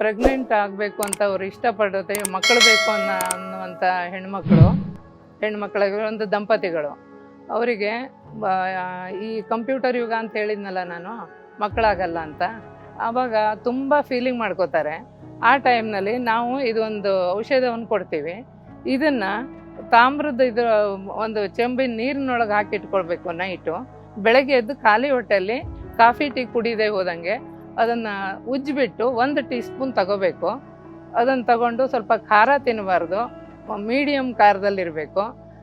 Pregnant ಆಗಬೇಕು ಅಂತ ಅವ್ರು ಇಷ್ಟಪಡುತ್ತೆ ಮಕ್ಕಳು ಬೇಕು ಅನ್ನೋ ಅನ್ನುವಂಥ ಹೆಣ್ಮಕ್ಳು ಹೆಣ್ಮಕ್ಳಿಗೆ ಒಂದು ದಂಪತಿಗಳು. ಅವರಿಗೆ ಈ ಕಂಪ್ಯೂಟರ್ ಯುಗ ಅಂತ ಹೇಳಿದ್ನಲ್ಲ ನಾನು, ಮಕ್ಕಳಾಗಲ್ಲ ಅಂತ ಆವಾಗ ತುಂಬ ಫೀಲಿಂಗ್ ಮಾಡ್ಕೋತಾರೆ. ಆ ಟೈಮ್ನಲ್ಲಿ ನಾವು ಇದೊಂದು ಔಷಧವನ್ನು ಕೊಡ್ತೀವಿ. ಇದನ್ನು ತಾಮ್ರದ ಇದು, ಒಂದು ಚೆಂಬಿನ ನೀರಿನೊಳಗೆ ಹಾಕಿಟ್ಕೊಳ್ಬೇಕು ನೈಟು ಬೆಳಗ್ಗೆ ಎದ್ದು ಖಾಲಿ ಹೊಟ್ಟೆಯಲ್ಲಿ ಕಾಫಿ, ಟೀ ಕುಡಿದೇ ಹೋದಂಗೆ ಅದನ್ನು ಉಜ್ಜಿಬಿಟ್ಟು ಒಂದು ಟೀ ಸ್ಪೂನ್ ತಗೋಬೇಕು. ಅದನ್ನು ತಗೊಂಡು ಸ್ವಲ್ಪ ಖಾರ ತಿನ್ನಬಾರ್ದು ಮೀಡಿಯಮ್ ಖಾರದಲ್ಲಿರಬೇಕು.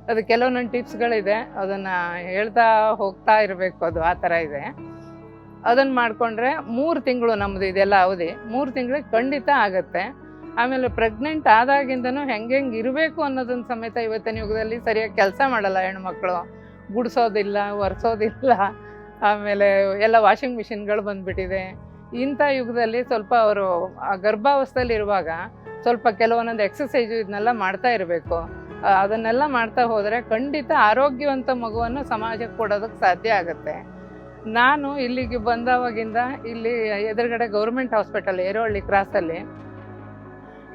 ಅದು ಕೆಲವೊಂದೊಂದು ಟಿಪ್ಸ್ಗಳಿದೆ. ಅದನ್ನು ಹೇಳ್ತಾ ಹೋಗ್ತಾ ಇರಬೇಕು. ಅದು ಆ ಥರ ಇದೆ. ಅದನ್ನು ಮಾಡಿಕೊಂಡ್ರೆ ಮೂರು ತಿಂಗಳು ನಮ್ಮದು ಇದೆಲ್ಲ ಅವಧಿ. ಮೂರು ತಿಂಗಳಿಗೆ ಖಂಡಿತ ಆಗುತ್ತೆ. ಆಮೇಲೆ ಪ್ರೆಗ್ನೆಂಟ್ ಆದಾಗಿಂದನೂ ಹೆಂಗೆ ಹೆಂಗೆ ಇರಬೇಕು ಅನ್ನೋದನ್ನ ಸಮೇತ ಇವತ್ತಿನ ಯುಗದಲ್ಲಿ ಸರಿಯಾಗಿ ಕೆಲಸ ಮಾಡಲ್ಲ ಹೆಣ್ಮಕ್ಳು. ಗುಡಿಸೋದಿಲ್ಲ, ಒರೆಸೋದಿಲ್ಲ. ಆಮೇಲೆ ಎಲ್ಲ ವಾಷಿಂಗ್ ಮಿಷಿನ್ಗಳು ಬಂದುಬಿಟ್ಟಿದೆ. ಇಂಥ ಯುಗದಲ್ಲಿ ಸ್ವಲ್ಪ ಅವರು ಗರ್ಭಾವಸ್ಥೆಯಲ್ಲಿರುವಾಗ ಸ್ವಲ್ಪ ಕೆಲವೊಂದೊಂದು ಎಕ್ಸಸೈಜು ಇದನ್ನೆಲ್ಲ ಮಾಡ್ತಾ ಇರಬೇಕು. ಅದನ್ನೆಲ್ಲ ಮಾಡ್ತಾ ಹೋದರೆ ಖಂಡಿತ ಆರೋಗ್ಯವಂತ ಮಗುವನ್ನು ಸಮಾಜಕ್ಕೆ ಕೊಡೋದಕ್ಕೆ ಸಾಧ್ಯ ಆಗುತ್ತೆ. ನಾನು ಇಲ್ಲಿಗೆ ಬಂದವಾಗಿಂದ ಇಲ್ಲಿ ಎದುರುಗಡೆ ಗೌರ್ಮೆಂಟ್ ಹಾಸ್ಪಿಟಲ್, ಏರೋಹಳ್ಳಿ ಕ್ರಾಸಲ್ಲಿ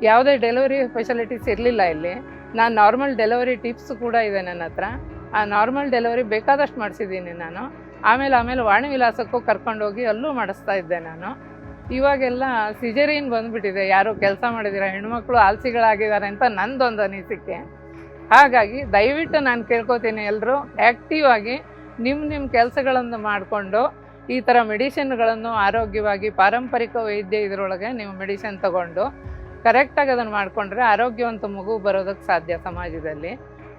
ಯಾವುದೇ ಡೆಲಿವರಿ ಫೆಸಿಲಿಟೀಸ್ ಇರಲಿಲ್ಲ ಇಲ್ಲಿ. ನಾನು ನಾರ್ಮಲ್ ಡೆಲಿವರಿ ಟಿಪ್ಸ್ ಕೂಡ ಇದೆ ನನ್ನ ಹತ್ರ. ಆ ನಾರ್ಮಲ್ ಡೆಲಿವರಿ ಬೇಕಾದಷ್ಟು ಮಾಡಿಸಿದ್ದೀನಿ ನಾನು. ಆಮೇಲೆ ಆಮೇಲೆ ವಾಣಿ ವಿಲಾಸಕ್ಕೂ ಕರ್ಕೊಂಡೋಗಿ ಅಲ್ಲೂ ಮಾಡಿಸ್ತಾ ಇದ್ದೆ ನಾನು. ಇವಾಗೆಲ್ಲ ಸಿಜರಿನ್ ಬಂದ್ಬಿಟ್ಟಿದೆ. ಯಾರು ಕೆಲಸ ಮಾಡಿದಿರ? ಹೆಣ್ಮಕ್ಳು ಆಲ್ಸಿಗಳಾಗಿದ್ದಾರೆ ಅಂತ ನಂದೊಂದು ಅನಿಸಿಕೆ. ಹಾಗಾಗಿ ದಯವಿಟ್ಟು ನಾನು ಕೇಳ್ಕೊತೀನಿ ಎಲ್ಲರೂ ಆ್ಯಕ್ಟಿವ್ ಆಗಿ ನಿಮ್ಮ ನಿಮ್ಮ ಕೆಲಸಗಳನ್ನು ಮಾಡಿಕೊಂಡು ಈ ಥರ ಮೆಡಿಷನ್ಗಳನ್ನು ಆರೋಗ್ಯವಾಗಿ ಪಾರಂಪರಿಕ ವೈದ್ಯ ಇದರೊಳಗೆ ನೀವು ಮೆಡಿಸಿನ್ ತಗೊಂಡು ಕರೆಕ್ಟಾಗಿ ಅದನ್ನು ಮಾಡಿಕೊಂಡ್ರೆ ಆರೋಗ್ಯವಂತ ಮಗು ಬರೋದಕ್ಕೆ ಸಾಧ್ಯ ಸಮಾಜದಲ್ಲಿ.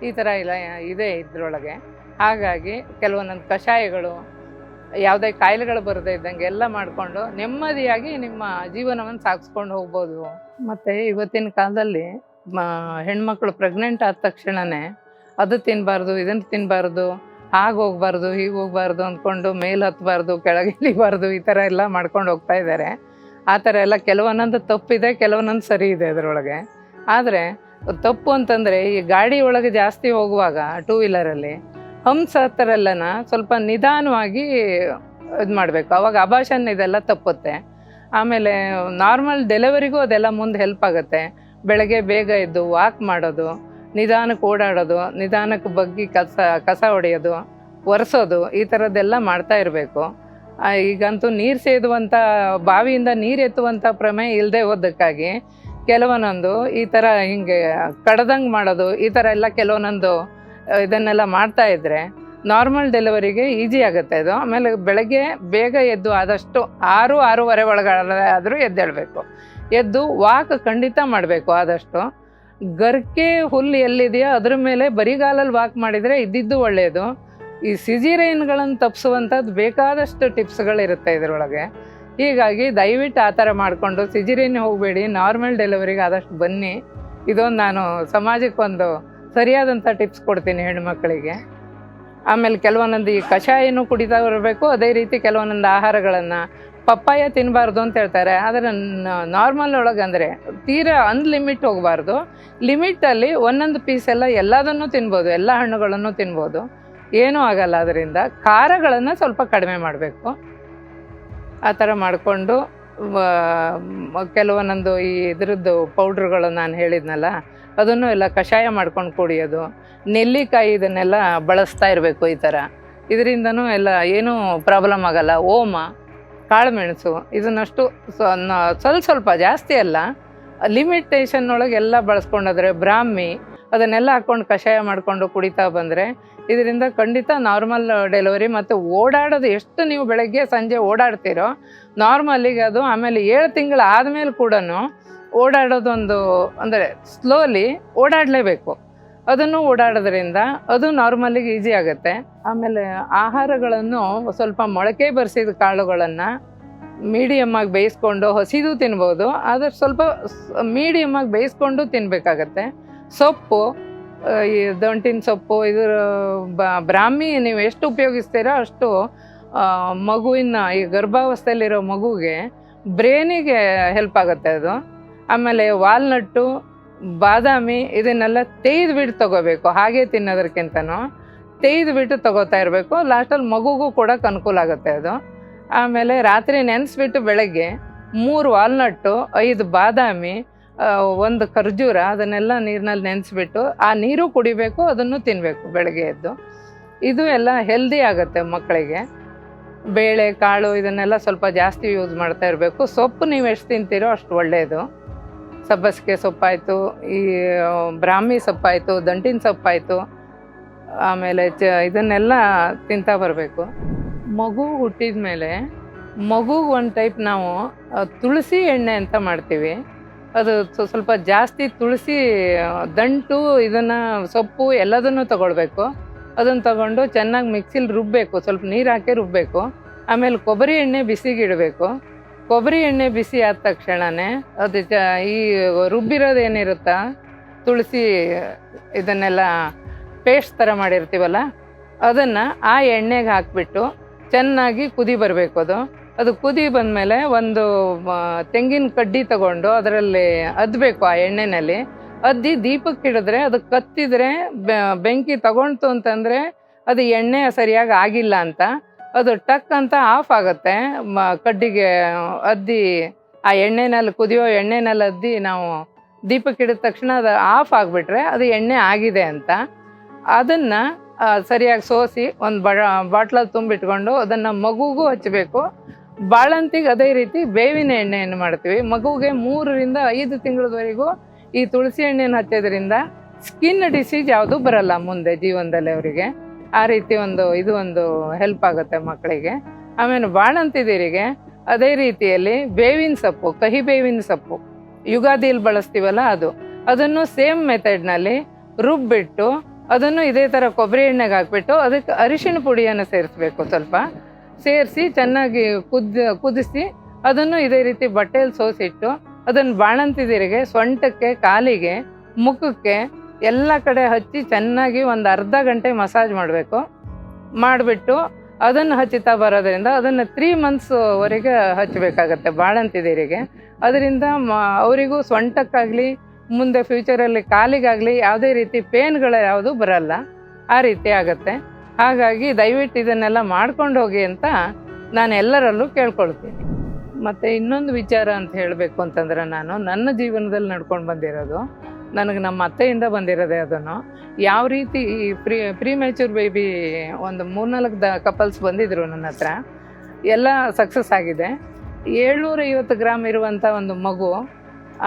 ಈ ಥರ ಇಲ್ಲ ಇದೆ ಇದರೊಳಗೆ. ಹಾಗಾಗಿ ಕೆಲವೊಂದೊಂದು ಕಷಾಯಗಳು, ಯಾವುದೇ ಕಾಯಿಲೆಗಳು ಬರದೇ ಇದ್ದಂಗೆ ಎಲ್ಲ ಮಾಡಿಕೊಂಡು ನೆಮ್ಮದಿಯಾಗಿ ನಿಮ್ಮ ಜೀವನವನ್ನು ಸಾಗಿಸ್ಕೊಂಡು ಹೋಗ್ಬೋದು. ಮತ್ತು ಇವತ್ತಿನ ಕಾಲದಲ್ಲಿ ಹೆಣ್ಮಕ್ಳು ಪ್ರೆಗ್ನೆಂಟ್ ಆದ ತಕ್ಷಣವೇ ಅದು ತಿನ್ನಬಾರ್ದು ಇದನ್ನು ತಿನ್ನಬಾರ್ದು ಹಾಗೆ ಹೋಗ್ಬಾರ್ದು, ಹೀಗೆ ಹೋಗ್ಬಾರ್ದು ಅಂದ್ಕೊಂಡು ಮೇಲೆ ಹತ್ತಬಾರ್ದು ಕೆಳಗೆ ಇಳಿಬಾರ್ದು, ಈ ಥರ ಎಲ್ಲ ಮಾಡ್ಕೊಂಡು ಹೋಗ್ತಾ ಇದ್ದಾರೆ. ಆ ಥರ ಎಲ್ಲ ಕೆಲವೊಂದೊಂದು ತಪ್ಪಿದೆ, ಕೆಲವೊಂದೊಂದು ಸರಿ ಇದೆ ಅದರೊಳಗೆ. ಆದರೆ, ತಪ್ಪು ಅಂತಂದರೆ ಈ ಗಾಡಿ ಒಳಗೆ ಜಾಸ್ತಿ ಹೋಗುವಾಗ ಟೂ ವೀಲರಲ್ಲಿ ಹಂಸ ಎಲ್ಲನ ಸ್ವಲ್ಪ ನಿಧಾನವಾಗಿ ಇದು ಮಾಡಬೇಕು. ಅವಾಗ ಅಭಾಷನ್ ಇದೆಲ್ಲ ತಪ್ಪುತ್ತೆ. ಆಮೇಲೆ ನಾರ್ಮಲ್ ಡೆಲಿವರಿಗೂ ಅದೆಲ್ಲ ಮುಂದೆ ಹೆಲ್ಪ್ ಆಗುತ್ತೆ. ಬೆಳಗ್ಗೆ ಬೇಗ ಎದ್ದು ವಾಕ್ ಮಾಡೋದು ನಿಧಾನಕ್ಕೆ ಓಡಾಡೋದು ನಿಧಾನಕ್ಕೆ ಬಗ್ಗಿ ಕಸ ಕಸ ಹೊಡೆಯೋದು, ಒರೆಸೋದು, ಈ ಥರದ್ದೆಲ್ಲ ಮಾಡ್ತಾ ಇರಬೇಕು. ಈಗಂತೂ ನೀರು ಸೇದುವಂಥ ಬಾವಿಯಿಂದ ನೀರು ಎತ್ತುವಂಥ ಪ್ರಮೇಯ ಇಲ್ಲದೆ ಹೋದಕ್ಕಾಗಿ ಕೆಲವೊಂದೊಂದು ಈ ಥರ ಹಿಂಗೆ ಕಡ್ದಂಗೆ ಮಾಡೋದು, ಈ ಥರ ಎಲ್ಲ ಕೆಲವೊಂದೊಂದು ಇದನ್ನೆಲ್ಲ ಮಾಡ್ತಾ ಇದ್ರೆ ನಾರ್ಮಲ್ ಡೆಲಿವರಿಗೆ ಈಸಿ ಆಗುತ್ತೆ ಇದು. ಆಮೇಲೆ ಬೆಳಗ್ಗೆ ಬೇಗ ಎದ್ದು ಆದಷ್ಟು ಆರು, ಆರೂವರೆ ಒಳಗಡೆ ಆದರೂ ಎದ್ದೇಳಬೇಕು ಎದ್ದು ವಾಕ್ ಖಂಡಿತ ಮಾಡಬೇಕು ಆದಷ್ಟು. ಗರ್ಕೆ ಹುಲ್ಲು ಎಲ್ಲಿದೆಯೋ ಅದ್ರ ಮೇಲೆ ಬರಿಗಾಲಲ್ಲಿ ವಾಕ್ ಮಾಡಿದರೆ ಇದ್ದಿದ್ದು ಒಳ್ಳೆಯದು ಈ ಸಿಜಿರೈನ್ಗಳನ್ನು ತಪ್ಪಿಸುವಂಥದ್ದು ಬೇಕಾದಷ್ಟು ಟಿಪ್ಸ್ಗಳಿರುತ್ತೆ ಇದರೊಳಗೆ. ಹೀಗಾಗಿ ದಯವಿಟ್ಟು ಆ ಥರ ಮಾಡಿಕೊಂಡು ಸಿಜಿರೈನ್ ಹೋಗಬೇಡಿ ನಾರ್ಮಲ್ ಡೆಲಿವರಿಗೆ ಆದಷ್ಟು ಬನ್ನಿ. ಇದೊಂದು ನಾನು ಸಮಾಜಕ್ಕೊಂದು ಸರಿಯಾದಂಥ ಟಿಪ್ಸ್ ಕೊಡ್ತೀನಿ ಹೆಣ್ಮಕ್ಳಿಗೆ. ಆಮೇಲೆ ಕೆಲವೊಂದೊಂದು ಈ ಕಷಾಯನೂ ಕುಡಿತಾ ಇರಬೇಕು, ಅದೇ ರೀತಿ ಕೆಲವೊಂದೊಂದು ಆಹಾರಗಳನ್ನು. ಪಪ್ಪಾಯ ತಿನ್ನಬಾರ್ದು ಅಂತ ಹೇಳ್ತಾರೆ, ಆದರೆ ನಾರ್ಮಲ್ ಒಳಗೆ ಅಂದರೆ ತೀರಾ ಅನ್ಲಿಮಿಟ್ ಹೋಗಬಾರ್ದು. ಲಿಮಿಟಲ್ಲಿ ಒಂದೊಂದು ಪೀಸ್ ಎಲ್ಲ ಎಲ್ಲದನ್ನು ತಿನ್ಬೋದು, ಎಲ್ಲ ಹಣ್ಣುಗಳನ್ನು ತಿನ್ಬೋದು. ಏನೂ ಆಗಲ್ಲ ಅದರಿಂದ. ಖಾರಗಳನ್ನು ಸ್ವಲ್ಪ ಕಡಿಮೆ ಮಾಡಬೇಕು. ಆ ಥರ ಮಾಡಿಕೊಂಡು ಕೆಲವೊಂದೊಂದು ಈ ಇದ್ರದ್ದು ಪೌಡ್ರುಗಳು ನಾನು ಹೇಳಿದ್ನಲ್ಲ ಅದನ್ನು ಎಲ್ಲ ಕಷಾಯ ಮಾಡ್ಕೊಂಡು ಕುಡಿಯೋದು. ನೆಲ್ಲಿಕಾಯಿ ಇದನ್ನೆಲ್ಲ ಬಳಸ್ತಾ ಇರಬೇಕು ಈ ಥರ. ಇದರಿಂದನೂ ಎಲ್ಲ ಏನೂ ಪ್ರಾಬ್ಲಮ್ ಆಗಲ್ಲ. ಓಮ, ಕಾಳುಮೆಣಸು ಇದನ್ನಷ್ಟು ಸ್ವ- ಸ್ವಲ್ಪ ಸ್ವಲ್ಪ ಜಾಸ್ತಿ ಅಲ್ಲ. ಲಿಮಿಟೇಷನ್ ಒಳಗೆ ಎಲ್ಲ ಬಳಸ್ಕೊಂಡೋದ್ರೆ ಬ್ರಾಹ್ಮಿ ಅದನ್ನೆಲ್ಲ ಹಾಕ್ಕೊಂಡು ಕಷಾಯ ಮಾಡಿಕೊಂಡು ಕುಡಿತಾ ಬಂದರೆ ಇದರಿಂದ ಖಂಡಿತ ನಾರ್ಮಲ್ ಡೆಲಿವರಿ ಮತ್ತು ಓಡಾಡೋದು ಎಷ್ಟು ನೀವು ಬೆಳಗ್ಗೆ ಸಂಜೆ ಓಡಾಡ್ತೀರೋ ನಾರ್ಮಲಿಗೆ ಅದು ಆಮೇಲೆ ಏಳು ತಿಂಗಳು ಆದಮೇಲೆ ಕೂಡ ಓಡಾಡೋದೊಂದು, ಅಂದರೆ ಸ್ಲೋಲಿ ಓಡಾಡಲೇಬೇಕು. ಅದನ್ನು ಓಡಾಡೋದ್ರಿಂದ ಅದು ನಾರ್ಮಲಿಗೆ ಈಸಿ ಆಗುತ್ತೆ. ಆಮೇಲೆ ಆಹಾರಗಳನ್ನು ಸ್ವಲ್ಪ ಮೊಳಕೆ ಬರಿಸಿದ ಕಾಳುಗಳನ್ನು ಮೀಡಿಯಮ್ ಆಗಿ ಬೇಯಿಸ್ಕೊಂಡು ಹಸಿದು ತಿನ್ಬೋದು. ಆದರೆ ಸ್ವಲ್ಪ ಮೀಡಿಯಮ್ ಆಗಿ ಬೇಯಿಸ್ಕೊಂಡು ತಿನ್ನಬೇಕಾಗತ್ತೆ ಸೊಪ್ಪು ಈ ದೊಂಟಿನ ಸೊಪ್ಪು ಇದು ಬ- ಬ್ರಾಹ್ಮಿ ನೀವು ಎಷ್ಟು ಉಪಯೋಗಿಸ್ತೀರೋ ಅಷ್ಟು ಮಗುವಿನ, ಈ ಗರ್ಭಾವಸ್ಥೆಯಲ್ಲಿರೋ ಮಗುಗೆ ಬ್ರೇನಿಗೆ ಹೆಲ್ಪ್ ಆಗುತ್ತೆ ಅದು. ಆಮೇಲೆ ವಾಲ್ನಟ್ಟು, ಬಾದಾಮಿ ಇದನ್ನೆಲ್ಲ ತೆಯ್ದು ಬಿಟ್ಟು ತಗೋಬೇಕು. ಹಾಗೆ ತಿನ್ನೋದಕ್ಕಿಂತನೂ ತೆಯ್ದು ಬಿಟ್ಟು ತಗೋತಾ ಇರಬೇಕು. ಲಾಸ್ಟಲ್ಲಿ ಮಗುಗೂ ಕೊಡೋಕೆ ಅನುಕೂಲ ಆಗುತ್ತೆ ಅದು. ಆಮೇಲೆ ರಾತ್ರಿ ನೆನೆಸ್ಬಿಟ್ಟು ಬೆಳಗ್ಗೆ ಮೂರು ವಾಲ್ನಟ್ಟು, ಐದು ಬಾದಾಮಿ ಒಂದು ಖರ್ಜೂರ ಅದನ್ನೆಲ್ಲ ನೀರಿನಲ್ಲಿ ನೆನೆಸ್ಬಿಟ್ಟು ಆ ನೀರು ಕುಡಿಬೇಕು, ಅದನ್ನು ತಿನ್ನಬೇಕು ಬೆಳಗ್ಗೆ ಎದ್ದು. ಇದು ಎಲ್ಲ ಹೆಲ್ದಿ ಆಗುತ್ತೆ ಮಕ್ಕಳಿಗೆ. ಬೇಳೆ, ಕಾಳು ಇದನ್ನೆಲ್ಲ ಸ್ವಲ್ಪ ಜಾಸ್ತಿ ಯೂಸ್ ಮಾಡ್ತಾ ಇರಬೇಕು. ಸೊಪ್ಪು ನೀವು ಎಷ್ಟು ತಿಂತೀರೋ ಅಷ್ಟು ಒಳ್ಳೆಯದು ಸಬ್ಬಸಿಗೆ ಸೊಪ್ಪಾಯಿತು, ಈ ಬ್ರಾಹ್ಮಿ ಸೊಪ್ಪಾಯಿತು, ದಂಟಿನ ಸೊಪ್ಪಾಯಿತು, ಆಮೇಲೆ ಚ, ಇದನ್ನೆಲ್ಲ ತಿಂತಾ ಬರಬೇಕು. ಮಗು ಹುಟ್ಟಿದ ಮೇಲೆ ಮಗುಗೆ ಒಂದು ಟೈಪ್ ನಾವು ತುಳಸಿ ಎಣ್ಣೆ ಅಂತ ಮಾಡ್ತೀವಿ. ಅದು ಸ್ವ- ಸ್ವಲ್ಪ ಜಾಸ್ತಿ ತುಳಸಿ ದಂಟು, ಇದನ್ನು ಸೊಪ್ಪು ಎಲ್ಲದನ್ನು ತಗೊಳ್ಬೇಕು. ಅದನ್ನು ತಗೊಂಡು ಚೆನ್ನಾಗಿ ಮಿಕ್ಸಿಲಿ ರುಬ್ಬಬೇಕು ಸ್ವಲ್ಪ ನೀರು ಹಾಕಿ ರುಬ್ಬಬೇಕು ಆಮೇಲೆ ಕೊಬ್ಬರಿ ಎಣ್ಣೆ ಬಿಸಿಗೆ ಇಡಬೇಕು ಕೊಬ್ಬರಿ ಎಣ್ಣೆ ಬಿಸಿ ಆದ ತಕ್ಷಣನೇ ಅದು ಚ ಈ ರುಬ್ಬಿರೋದು ಏನಿರುತ್ತ? ತುಳಸಿ ಇದನ್ನೆಲ್ಲ ಪೇಸ್ಟ್ ಥರ ಮಾಡಿರ್ತೀವಲ್ಲ, ಅದನ್ನು ಆ ಎಣ್ಣೆಗೆ ಹಾಕಿಬಿಟ್ಟು ಚೆನ್ನಾಗಿ ಕುದಿ ಬರಬೇಕು ಅದು. ಅದು ಕುದಿ ಬಂದಮೇಲೆ ಒಂದು ತೆಂಗಿನ ಕಡ್ಡಿ ತಗೊಂಡು ಅದರಲ್ಲಿ ಅದ್ಬೇಕು ಆ ಎಣ್ಣೆನಲ್ಲಿ. ಅದ್ದಿ ದೀಪಕ್ಕೆ ಹಿಡಿದ್ರೆ ಅದು ಕತ್ತಿದ್ರೆ ಬೆಂಕಿ ತಗೊಳ್ತು ಅಂತಂದರೆ ಅದು ಎಣ್ಣೆ ಸರಿಯಾಗಿ ಆಗಿಲ್ಲ ಅಂತ. ಅದು ಟಕ್ ಅಂತ ಆಫ್ ಆಗುತ್ತೆ. ಮ, ಕಡ್ಡಿಗೆ ಅದ್ದಿ ಆ ಎಣ್ಣೆನಲ್ಲಿ ಕುದಿಯೋ ಎಣ್ಣೆನಲ್ಲಿ ಅದ್ದಿ ನಾವು ದೀಪಕ್ಕೆ ಹಿಡಿದ ತಕ್ಷಣ ಅದು ಆಫ್ ಆಗಿಬಿಟ್ರೆ ಅದು ಎಣ್ಣೆ ಆಗಿದೆ ಅಂತ. ಅದನ್ನು ಸರಿಯಾಗಿ ಸೋಸಿ ಒಂದು ಬಡ ಬಾಟ್ಲಲ್ಲಿ ತುಂಬಿಟ್ಕೊಂಡು ಅದನ್ನು ಮಗುಗೂ ಹಚ್ಚಬೇಕು ಬಾಳಂತಿಗೆ ಅದೇ ರೀತಿ ಬೇವಿನ ಎಣ್ಣೆಯನ್ನು ಮಾಡ್ತೀವಿ. ಮಗುಗೆ ಮೂರರಿಂದ ಐದು ತಿಂಗಳವರೆಗೂ ಈ ತುಳಸಿ ಎಣ್ಣೆಯನ್ನು ಹಚ್ಚೋದ್ರಿಂದ ಸ್ಕಿನ್ ಡಿಸೀಸ್ ಯಾವುದು ಬರಲ್ಲ ಮುಂದೆ ಜೀವನದಲ್ಲಿ ಅವರಿಗೆ. ಆ ರೀತಿ ಒಂದು, ಇದು ಒಂದು ಹೆಲ್ಪ್ ಆಗುತ್ತೆ ಮಕ್ಕಳಿಗೆ. ಆಮೇಲೆ ಬಾಣಂತಿದಿರಿಗೆ ಅದೇ ರೀತಿಯಲ್ಲಿ ಬೇವಿನ ಸೊಪ್ಪು, ಕಹಿ ಬೇವಿನ ಸೊಪ್ಪು. ಯುಗಾದಿಯಲ್ಲಿ ಬಳಸ್ತೀವಲ್ಲ ಅದು. ಅದನ್ನು ಸೇಮ್ ಮೆಥಡ್ನಲ್ಲಿ ರುಬ್ಬಿಟ್ಟು, ಅದನ್ನು ಇದೇ ಥರ ಕೊಬ್ಬರಿ ಎಣ್ಣೆಗೆ ಹಾಕ್ಬಿಟ್ಟು, ಅದಕ್ಕೆ ಅರಿಶಿಣ ಪುಡಿಯನ್ನು ಸೇರಿಸ್ಬೇಕು ಸ್ವಲ್ಪ. ಸೇರಿಸಿ ಚೆನ್ನಾಗಿ ಕುದ್, ಕುದಿಸಿ, ಅದನ್ನು ಇದೇ ರೀತಿ ಬಟ್ಟೆಯಲ್ಲಿ ಸೋಸಿಟ್ಟು, ಅದನ್ನು ಬಾಣಂತಿದಿರಿಗೆ ಸೊಂಟಕ್ಕೆ ಕಾಲಿಗೆ, ಮುಖಕ್ಕೆ ಎಲ್ಲ ಕಡೆ ಹಚ್ಚಿ ಚೆನ್ನಾಗಿ ಒಂದು ಅರ್ಧ ಗಂಟೆ ಮಸಾಜ್ ಮಾಡಬೇಕು. ಮಾಡಿಬಿಟ್ಟು ಅದನ್ನು ಹಚ್ಚುತ್ತಾ ಬರೋದ್ರಿಂದ ಅದನ್ನು ತ್ರೀ ಮಂತ್ಸ್ವರೆಗೆ ಹಚ್ಚಬೇಕಾಗತ್ತೆ ಬಾಳಂತಿದೀರಿಗೆ ಅದರಿಂದ ಮ, ಅವರಿಗೂ ಸೊಂಟಕ್ಕಾಗಲಿ, ಮುಂದೆ ಫ್ಯೂಚರಲ್ಲಿ ಕಾಲಿಗಾಗಲಿ ಯಾವುದೇ ರೀತಿ ಪೇನ್ಗಳು ಯಾವುದು ಬರಲ್ಲ. ಆ ರೀತಿ ಆಗುತ್ತೆ. ಹಾಗಾಗಿ ದಯವಿಟ್ಟು ಇದನ್ನೆಲ್ಲ ಮಾಡ್ಕೊಂಡು ಹೋಗಿ ಅಂತ ನಾನು ಎಲ್ಲರಲ್ಲೂ ಕೇಳ್ಕೊಳ್ತೀನಿ. ಮತ್ತು ಇನ್ನೊಂದು ವಿಚಾರ ಅಂತ ಹೇಳಬೇಕು ಅಂತಂದ್ರೆ ನಾನು ನನ್ನ ಜೀವನದಲ್ಲಿ ನಡ್ಕೊಂಡು ಬಂದಿರೋದು ನನಗೆ ನಮ್ಮ ಅತ್ತೆಯಿಂದ ಬಂದಿರೋದೆ ಅದನ್ನು. ಯಾವ ರೀತಿ ಈ ಪ್ರೀ ಪ್ರೀ ಮ್ಯಾಚೂರ್ ಬೇಬಿ ಒಂದು ಮೂರ್ನಾಲ್ಕು ದ ಕಪಲ್ಸ್ ಬಂದಿದ್ರು ನನ್ನ ಹತ್ರ. ಎಲ್ಲ ಸಕ್ಸಸ್ ಆಗಿದೆ. ಏಳ್ನೂರ ಐವತ್ತು ಗ್ರಾಮ್ ಇರುವಂಥ ಒಂದು ಮಗು,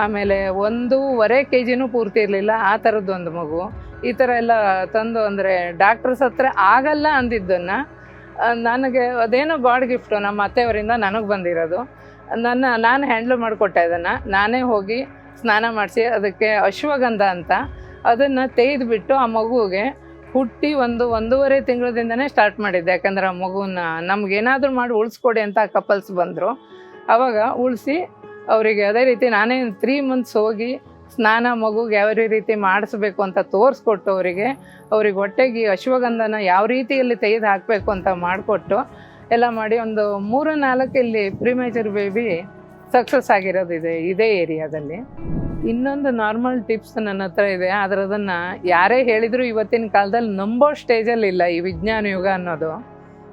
ಆಮೇಲೆ ಒಂದೂವರೆ ಕೆ ಜಿನೂ ಪೂರ್ತಿ ಇರಲಿಲ್ಲ, ಆ ಥರದ್ದು ಒಂದು ಮಗು. ಈ ಥರ ಎಲ್ಲ ತಂದು ಅಂದರೆ ಡಾಕ್ಟರ್ಸ್ ಹತ್ರ ಆಗಲ್ಲ ಅಂದಿದ್ದನ್ನು ನನಗೆ ಅದೇನೋ ಗಾಡ್ ಗಿಫ್ಟು ನಮ್ಮ ಅತ್ತೆಯವರಿಂದ ನನಗೆ ಬಂದಿರೋದು. ನನ್ನ, ನಾನು ಹ್ಯಾಂಡ್ಲ್ ಮಾಡಿಕೊಟ್ಟೆ ಅದನ್ನು ನಾನೇ ಹೋಗಿ ಸ್ನಾನ ಮಾಡಿಸಿ ಅದಕ್ಕೆ ಅಶ್ವಗಂಧ ಅಂತ ಅದನ್ನು ತೆಗೆದುಬಿಟ್ಟು ಆ ಮಗುವಿಗೆ ಹುಟ್ಟಿ ಒಂದು ಒಂದೂವರೆ ತಿಂಗಳದಿಂದನೇ ಸ್ಟಾರ್ಟ್ ಮಾಡಿದ್ದೆ. ಯಾಕಂದ್ರೆ ಆ ಮಗುನ ನಮಗೇನಾದರೂ ಮಾಡಿ ಉಳಿಸ್ಕೊಡಿ ಅಂತ ಕಪಲ್ಸ್ ಬಂದರು. ಆವಾಗ ಉಳಿಸಿ ಅವರಿಗೆ ಅದೇ ರೀತಿ ನಾನೇ ತ್ರೀ ಮಂತ್ಸ್ ಹೋಗಿ ಸ್ನಾನ ಮಗುಗೆ ಯಾವ ರೀತಿ ಮಾಡಿಸ್ಬೇಕು ಅಂತ ತೋರಿಸ್ಕೊಟ್ಟು ಅವರಿಗೆ, ಅವ್ರಿಗೆ ಹೊಟ್ಟೆಗೆ ಅಶ್ವಗಂಧನ ಯಾವ ರೀತಿಯಲ್ಲಿ ತೆಗೆದು ಹಾಕಬೇಕು ಅಂತ ಮಾಡಿಕೊಟ್ಟು ಎಲ್ಲ ಮಾಡಿ ಒಂದು ಮೂರು ನಾಲ್ಕು ಇಲ್ಲಿ ಬೇಬಿ ಸಕ್ಸಸ್ ಆಗಿರೋದಿದೆ ಇದೇ ಏರಿಯಾದಲ್ಲಿ. ಇನ್ನೊಂದು ನಾರ್ಮಲ್ ಟಿಪ್ಸ್ ನನ್ನ ಹತ್ರ ಇದೆ. ಆದರೆ ಅದನ್ನು ಯಾರೇ ಹೇಳಿದರೂ ಇವತ್ತಿನ ಕಾಲದಲ್ಲಿ ನಂಬೋ ಸ್ಟೇಜಲ್ಲಿ ಇಲ್ಲ ಈ ವಿಜ್ಞಾನ ಯುಗ ಅನ್ನೋದು.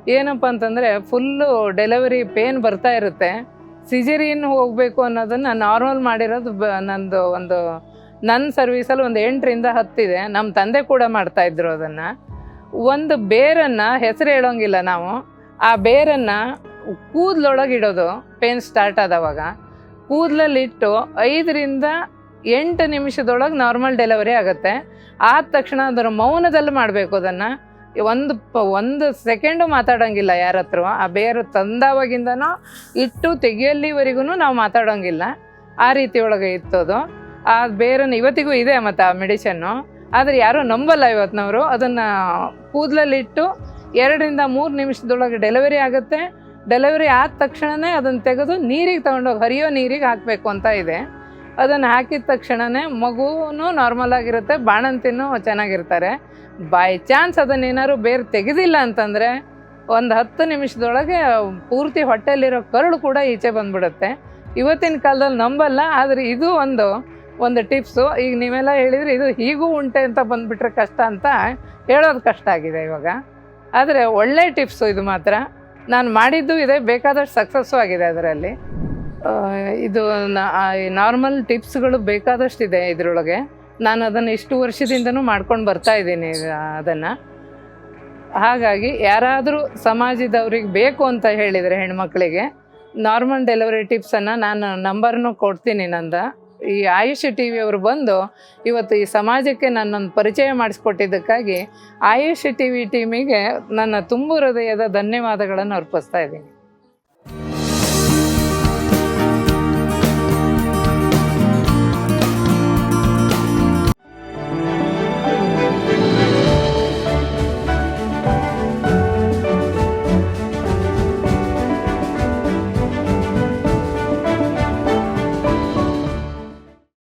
ಏನಪ್ಪ ಅಂತಂದರೆ ಫುಲ್ಲು ಡೆಲಿವರಿ ಪೇನ್ ಬರ್ತಾ ಇರುತ್ತೆ. ಸಿಜರಿನ್ ಹೋಗಬೇಕು ಅನ್ನೋದನ್ನು ನಾರ್ಮಲ್ ಮಾಡಿರೋದು ಬ ನಂದು ಒಂದು ನನ್ನ ಸರ್ವೀಸಲ್ಲಿ ಒಂದು ಎಂಟರಿಂದ ಹತ್ತಿದೆ. ನಮ್ಮ ತಂದೆ ಕೂಡ ಮಾಡ್ತಾ ಇದ್ರು ಅದನ್ನು. ಒಂದು ಬೇರನ್ನು ಹೆಸರು ಹೇಳೋಂಗಿಲ್ಲ ನಾವು. ಆ ಬೇರನ್ನು ಕೂದಲೊಳಗೆ ಇಡೋದು ಪೇನ್ ಸ್ಟಾರ್ಟ್ ಆದವಾಗ ಕೂದಲಲ್ಲಿಟ್ಟು ಐದರಿಂದ ಎಂಟು ನಿಮಿಷದೊಳಗೆ ನಾರ್ಮಲ್ ಡೆಲಿವರಿ ಆಗುತ್ತೆ. ಆದ ತಕ್ಷಣ ಅದರ ಮೌನದಲ್ಲಿ ಮಾಡಬೇಕು ಅದನ್ನು. ಒಂದು ಪ, ಒಂದು ಸೆಕೆಂಡು ಮಾತಾಡೋಂಗಿಲ್ಲ ಯಾರ ಹತ್ರ. ಆ ಬೇರು ತಂದವಾಗಿಂದನೂ ಇಟ್ಟು ತೆಗಿಯಲ್ಲಿವರೆಗೂ ನಾವು ಮಾತಾಡೋಂಗಿಲ್ಲ. ಆ ರೀತಿ ಒಳಗೆ ಇತ್ತದು. ಆ ಬೇರನ್ನು ಇವತ್ತಿಗೂ ಇದೆ ಮತ್ತು ಆ ಮೆಡಿಷನ್ನು ಆದರೆ ಯಾರೂ ನಂಬಲ್ಲ ಇವತ್ತಿನವರು ಅದನ್ನು ಕೂದಲಲ್ಲಿಟ್ಟು ಎರಡರಿಂದ ಮೂರು ನಿಮಿಷದೊಳಗೆ ಡೆಲಿವರಿ ಆಗುತ್ತೆ. ಡೆಲಿವರಿ ಆದ ತಕ್ಷಣವೇ ಅದನ್ನು ತೆಗೆದು ನೀರಿಗೆ ತೊಗೊಂಡೋಗಿ ಹರಿಯೋ ನೀರಿಗೆ ಹಾಕಬೇಕು ಅಂತ ಇದೆ. ಅದನ್ನು ಹಾಕಿದ ತಕ್ಷಣವೇ ಮಗುವೂ ನಾರ್ಮಲ್ ಆಗಿರುತ್ತೆ, ಬಾಣಂತಿನೂ ಚೆನ್ನಾಗಿರ್ತಾರೆ. ಬೈ ಚಾನ್ಸ್ ಅದನ್ನೇನಾದ್ರು ಬೇರೆ ತೆಗೆದಿಲ್ಲ ಅಂತಂದರೆ ಒಂದು ಹತ್ತು ನಿಮಿಷದೊಳಗೆ ಪೂರ್ತಿ ಹೊಟ್ಟೆಲಿರೋ ಕರುಳು ಕೂಡ ಈಚೆ ಬಂದ್ಬಿಡುತ್ತೆ. ಇವತ್ತಿನ ಕಾಲದಲ್ಲಿ ನಂಬಲ್ಲ, ಆದರೆ ಇದು ಒಂದು ಒಂದು ಟಿಪ್ಸು ಈಗ ನೀವೆಲ್ಲ ಹೇಳಿದರೆ ಇದು ಹೀಗೂ ಉಂಟೆ ಅಂತ ಬಂದುಬಿಟ್ರೆ ಕಷ್ಟ ಅಂತ ಹೇಳೋದು ಕಷ್ಟ ಆಗಿದೆ ಇವಾಗ. ಆದರೆ ಒಳ್ಳೆ ಟಿಪ್ಸು ಇದು ಮಾತ್ರ. ನಾನು ಮಾಡಿದ್ದು ಇದೆ, ಬೇಕಾದಷ್ಟು ಸಕ್ಸಸ್ಸು ಆಗಿದೆ ಅದರಲ್ಲಿ. ಇದು ನಾರ್ಮಲ್ ಟಿಪ್ಸ್ಗಳು ಬೇಕಾದಷ್ಟಿದೆ ಇದರೊಳಗೆ. ನಾನು ಅದನ್ನು ಇಷ್ಟು ವರ್ಷದಿಂದನೂ ಮಾಡ್ಕೊಂಡು ಬರ್ತಾ ಇದ್ದೀನಿ ಅದನ್ನು. ಹಾಗಾಗಿ ಯಾರಾದರೂ ಸಮಾಜದವ್ರಿಗೆ ಬೇಕು ಅಂತ ಹೇಳಿದರೆ ಹೆಣ್ಮಕ್ಳಿಗೆ ನಾರ್ಮಲ್ ಡೆಲಿವರಿ ಟಿಪ್ಸನ್ನು ನಾನು ನಂಬರ್ನು ಕೊಡ್ತೀನಿ ನಂದ. ಈ ಆಯುಷ್ ಟಿ ವಿಯವರು ಬಂದು ಇವತ್ತು ಈ ಸಮಾಜಕ್ಕೆ ನನ್ನೊಂದು ಪರಿಚಯ ಮಾಡಿಸ್ಕೊಟ್ಟಿದ್ದಕ್ಕಾಗಿ ಆಯುಷ್ ಟಿ ವಿ ಟೀಮಿಗೆ ನನ್ನ ತುಂಬು ಹೃದಯದ ಧನ್ಯವಾದಗಳನ್ನು ಅರ್ಪಿಸ್ತಾ ಇದ್ದೀನಿ.